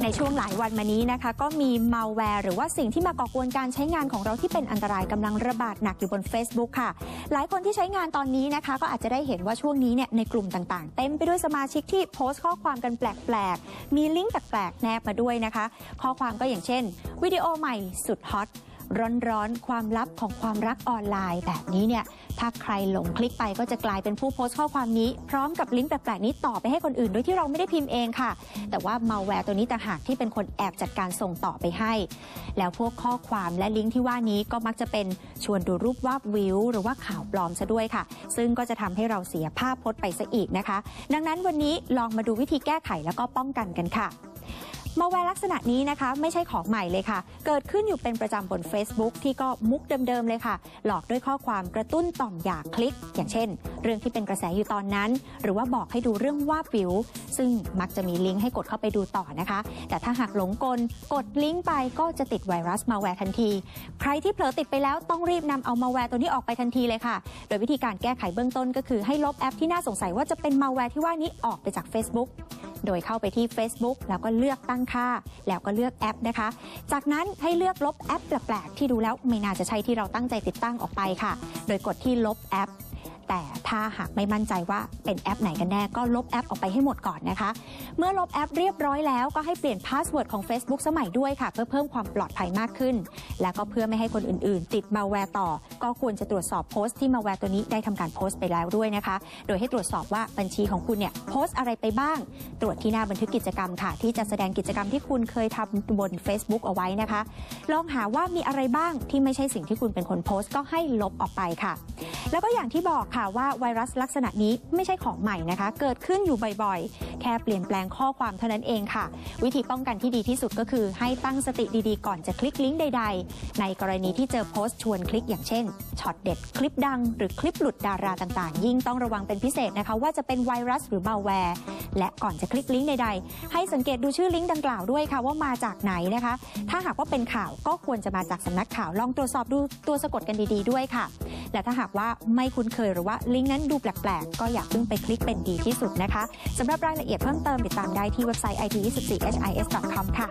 ในช่วงหลายวันมานี้นะคะ ก็มีมัลแวร์หรือว่าสิ่งที่มาก่อกวนการใช้งานของเราที่เป็นอันตรายกำลังระบาดหนักอยู่บน Facebook ค่ะ หลายคนที่ใช้งานตอนนี้นะคะ ก็อาจจะได้เห็นว่าช่วงนี้เนี่ยในกลุ่มต่างๆ เต็มไปด้วยสมาชิกที่โพสต์ข้อความกันแปลกๆ มีลิงก์แปลกๆแนบมาด้วยนะคะ ข้อความก็อย่างเช่นวิดีโอใหม่สุดฮอต ร้อนๆ ความลับของความรักออนไลน์ แบบนี้เนี่ย ถ้าใครหลงคลิกไปก็จะกลายเป็นผู้โพสต์ข้อความนี้ พร้อมกับลิงก์แปลกๆนี้ต่อไปให้คนอื่นโดยที่เราไม่ได้พิมพ์เองค่ะ แต่ว่ามาแวร์ตัวนี้ต่างหากที่เป็นคนแอบจัดการส่งต่อไปให้ แล้วพวกข้อความและลิงก์ที่ว่านี้ก็มักจะเป็นชวนดูรูปวาบวิว หรือว่าข่าวปลอมซะด้วยค่ะ ซึ่งก็จะทำให้เราเสียภาพพจน์ไปซะอีกนะคะ ดังนั้นวันนี้ลองมาดูวิธีแก้ไขแล้วก็ป้องกันกันค่ะ มาแวร์ลักษณะนี้นะคะ ไม่ใช่ของใหม่เลยค่ะ เกิดขึ้นอยู่เป็นประจำบน Facebook ที่ก็มุกเดิมๆเลยค่ะ หลอกด้วยข้อความกระตุ้นต่อมอยากคลิก อย่างเช่น เรื่องที่เป็นกระแสอยู่ตอนนั้น หรือว่าบอกให้ดูเรื่องว่าบวิว ซึ่งมักจะมีลิงก์ให้กดเข้าไปดูต่อนะคะ แต่ถ้าหากหลงกลกดลิงก์ไปก็จะติดไวรัสมาแวร์ทันที ใครที่เผลอติดไปแล้วต้องรีบนำเอามาแวร์ตัวนี้ออกไปทันทีเลยค่ะ โดยวิธีการแก้ไขเบื้องต้นก็คือให้ลบแอปที่น่าสงสัยว่าจะเป็นมาแวร์ที่ว่านี้ออกไปจาก Facebook โดยเข้าไปที่ Facebook แล้วก็เลือกตั้งค่า แล้วก็เลือกแอปนะคะ จากนั้นให้เลือกลบแอปแปลกๆที่ดูแล้วไม่น่าจะใช่ที่เราตั้งใจติดตั้งออกไปค่ะ โดยกดที่ลบแอป แต่ถ้าหากไม่มั่นใจว่าเป็นแอปไหนกันแน่ก็ลบแอปออกไปให้หมดก่อนนะคะ เมื่อลบแอปเรียบร้อยแล้วก็ให้เปลี่ยนพาสเวิร์ดของ Facebook สมัยด้วยค่ะ เพื่อเพิ่มความปลอดภัยมากขึ้น แล้วก็เพื่อไม่ให้คนอื่นๆ ติดมาแวร์ต่อ ก็ควรจะตรวจสอบโพสต์ที่มาแวร์ตัวนี้ได้ทำการโพสต์ไปแล้วด้วยนะคะ โดยให้ตรวจสอบว่าบัญชีของคุณเนี่ยโพสต์อะไรไปบ้าง ตรวจที่หน้าบันทึกกิจกรรมค่ะ ที่จะแสดงกิจกรรมที่คุณเคยทำบน Facebook เอาไว้นะคะ ลองหาว่ามีอะไรบ้างที่ไม่ใช่สิ่งที่คุณเป็นคนโพสต์ก็ให้ลบออกไปค่ะ แล้วก็อย่างที่บอกค่ะว่าไวรัสลักษณะนี้ไม่ใช่ของใหม่นะคะ เกิดขึ้นอยู่บ่อยๆ แค่เปลี่ยนแปลงข้อความเท่านั้นเองค่ะ วิธีป้องกันที่ดีที่สุดก็คือ ให้ตั้งสติดีๆ ก่อนจะคลิกลิงก์ใด ๆ ในกรณีที่เจอโพสต์ชวนคลิกอย่างเช่นช็อตเด็ดคลิปดัง หรือคลิปหลุดดาราต่างๆ ยิ่งต้องระวังเป็นพิเศษนะคะว่าจะเป็นไวรัสหรือมาแวร์และก่อนจะคลิกลิงก์ใดๆ ให้สังเกตดูชื่อลิงก์ดังกล่าวด้วยค่ะว่ามาจากไหนนะคะ ถ้าหากว่าเป็นข่าวก็ควรจะมาจากสำนักข่าวลองตรวจสอบดูตัวสะกดกันดีๆด้วยค่ะ และถ้าหากว่าไม่คุ้นเคยหรือว่าลิงก์นั้นดูแปลกๆ ก็อย่าเพิ่งไปคลิกเป็นดีที่สุดนะคะสำหรับรายละเอียดเพิ่มเติมติดตามได้ที่เว็บไซต์ it24his.com ค่ะ